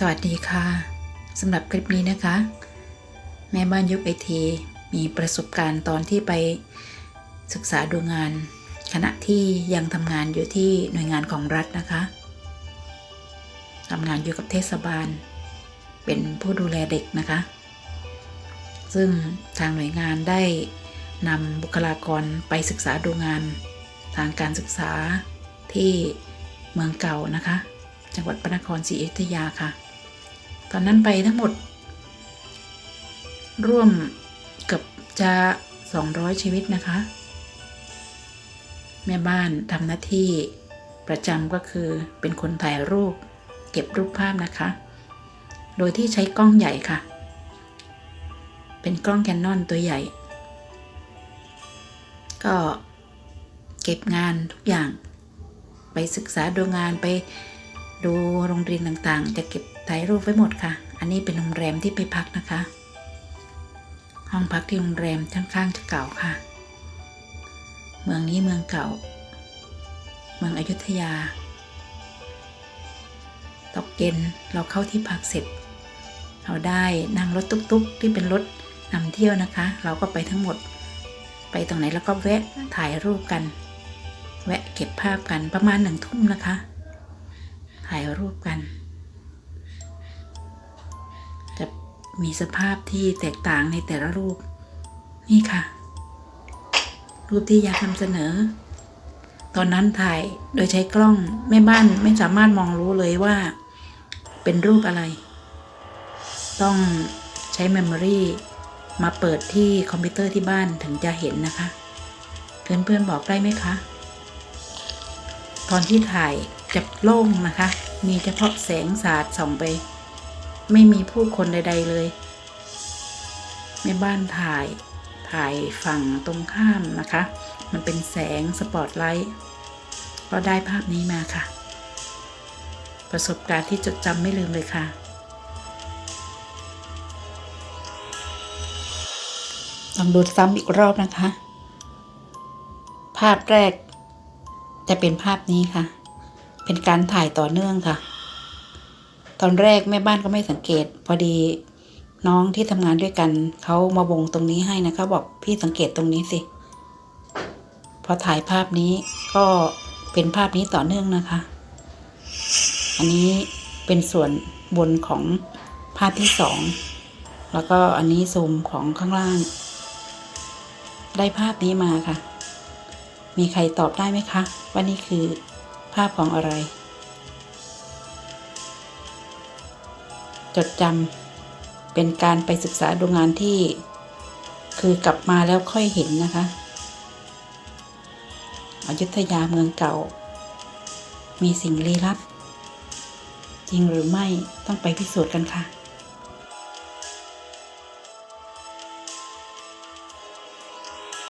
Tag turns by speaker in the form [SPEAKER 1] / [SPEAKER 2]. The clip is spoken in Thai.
[SPEAKER 1] สวัสดีค่ะสำหรับคลิปนี้นะคะ แม่บ้านยุคไอทีมีประสบการณ์ตอนที่ไปศึกษาดูงาน ขณะที่ยังทำงานอยู่ที่หน่วยงานของรัฐนะคะทำงานอยู่กับเทศบาล เป็นผู้ดูแลเด็กนะคะ ซึ่งทางหน่วยงานได้นำบุคลากรไปศึกษาดูงาน ทางการศึกษาที่เมืองเก่านะคะ จังหวัดพระนครศรีอยุธยาค่ะ ตอนนั้นไปทั้งหมด ร่วมเกือบจะ 200 ชีวิตนะคะ แม่บ้านทำหน้าที่ประจำก็คือเป็นคนถ่ายรูป เก็บรูปภาพนะคะ โดยที่ใช้กล้องใหญ่ค่ะ เป็นกล้องแคนนอนตัวใหญ่ ก็เก็บงานทุกอย่าง ไปศึกษาดูงานไปดูโรงเรียนต่างๆ จะเก็บ ถ่ายรูปไว้หมดค่ะ อันนี้เป็นโรงแรมที่ไปพักนะคะ ห้องพักที่โรงแรมค่อนข้างจะเก่าค่ะ เมืองนี้เมืองเก่า เมืองอยุธยา ตกเย็นเราเข้าที่พักเสร็จ เราได้นั่งรถตุ๊กๆ ที่เป็นรถนำเที่ยวนะคะ เราก็ไปทั้งหมด ไปตรงไหนแล้วก็แวะถ่ายรูปกัน แวะเก็บภาพกันประมาณหนึ่งทุ่มนะคะ ถ่ายรูปกัน มีสภาพที่แตกต่างในแต่ละรูป นี่ค่ะ รูปที่อยากนำเสนอ ตอนนั้นถ่ายโดยใช้กล้องแม่บ้านไม่สามารถมองรู้เลยว่า เป็นรูปอะไร ต้องใช้เมมโมรีมาเปิดที่คอมพิวเตอร์ที่บ้านถึงจะเห็นนะคะ เพื่อนๆบอกได้ไหมคะ ตอนที่ถ่ายจะโล่งนะคะ มีเฉพาะแสงสาดส่องไป ไม่มีผู้คนใด ๆ เลยแม่บ้านถ่ายถ่ายฝั่งตรงข้ามนะคะ มันเป็นแสงสปอตไลท์ก็ได้ภาพนี้มาค่ะ ประสบการณ์ที่จดจำไม่ลืมเลยค่ะลองดูซ้ำอีกรอบนะคะ ภาพแรกจะเป็นภาพนี้ค่ะ เป็นการถ่ายต่อเนื่องค่ะ ตอนแรกแม่บ้านก็ไม่สังเกต พอดีน้องที่ทำงานด้วยกัน เขามาวงตรงนี้ให้นะคะบอกพี่สังเกตตรงนี้สิ พอถ่ายภาพนี้ก็เป็นภาพนี้ต่อเนื่องนะคะ อันนี้เป็นส่วนบนของภาพที่สอง แล้วก็อันนี้ซูมของข้างล่าง ได้ภาพนี้มาค่ะ มีใครตอบได้ไหมคะ ว่านี่คือภาพของอะไร จดจำเป็นการไปศึกษาดูงานที่ คือกลับมาแล้วค่อยเห็นนะคะอยุธยาเมืองเก่า มีสิ่งลี้ลับ จริงหรือไม่ต้องไปพิสูจน์กันค่ะ